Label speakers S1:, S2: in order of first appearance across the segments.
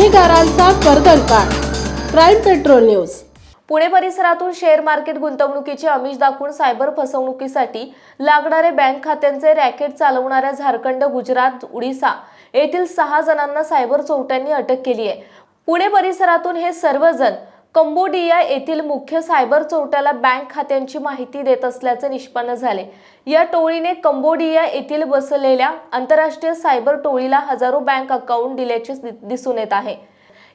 S1: गुन्हेगारांचा कर्दनकाळ crime patrol news.
S2: Pune परिसरातून share market गुंतवणुकीचे अमिष दाखवून सायबर फसवणुकीसाठी लागणारे बँक खात्यांचे रॅकेट चालवणाऱ्या झारखंड गुजरात उडीसा येथील सहा जणांना सायबर चोरट्यांनी अटक केली आहे पुणे परिसरातून हे सर्वजण कंबोडिया येथील मुख्य सायबर चोरट्याला बँक खात्यांची माहिती देत असल्याचे निष्पन्न झाले. या टोळीने कंबोडिया येथील बसलेल्या आंतरराष्ट्रीय सायबर टोळीला हजारो बँक अकाउंट दिल्याचे दिसून येत आहे.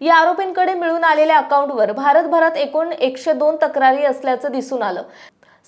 S2: या आरोपींकडे मिळून आलेल्या अकाउंटवर भारतभरात एकूण एकशे दोन तक्रारी असल्याचं दिसून आलं.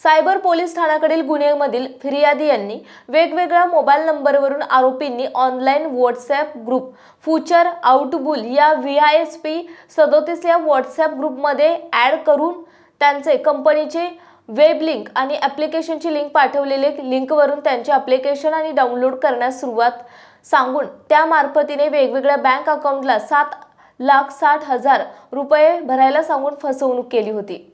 S2: सायबर पोलीस ठाण्याकडील गुन्ह्यामधील फिर्यादी यांनी वेगवेगळ्या मोबाईल नंबरवरून आरोपींनी ऑनलाईन व्हॉट्सॲप ग्रुप फ्युचर आउटबुल या व्ही आय एस पी सदोतीस या व्हॉट्सॲप ग्रुपमध्ये ॲड करून त्यांचे कंपनीचे वेब लिंक आणि ॲप्लिकेशनची लिंक पाठवलेले लिंकवरून त्यांचे ॲप्लिकेशन आणि डाउनलोड करण्यास सुरुवात सांगून त्या मार्फतीने वेगवेगळ्या बँक अकाउंटला सात लाख साठ हजार रुपये भरायला सांगून फसवणूक केली होती.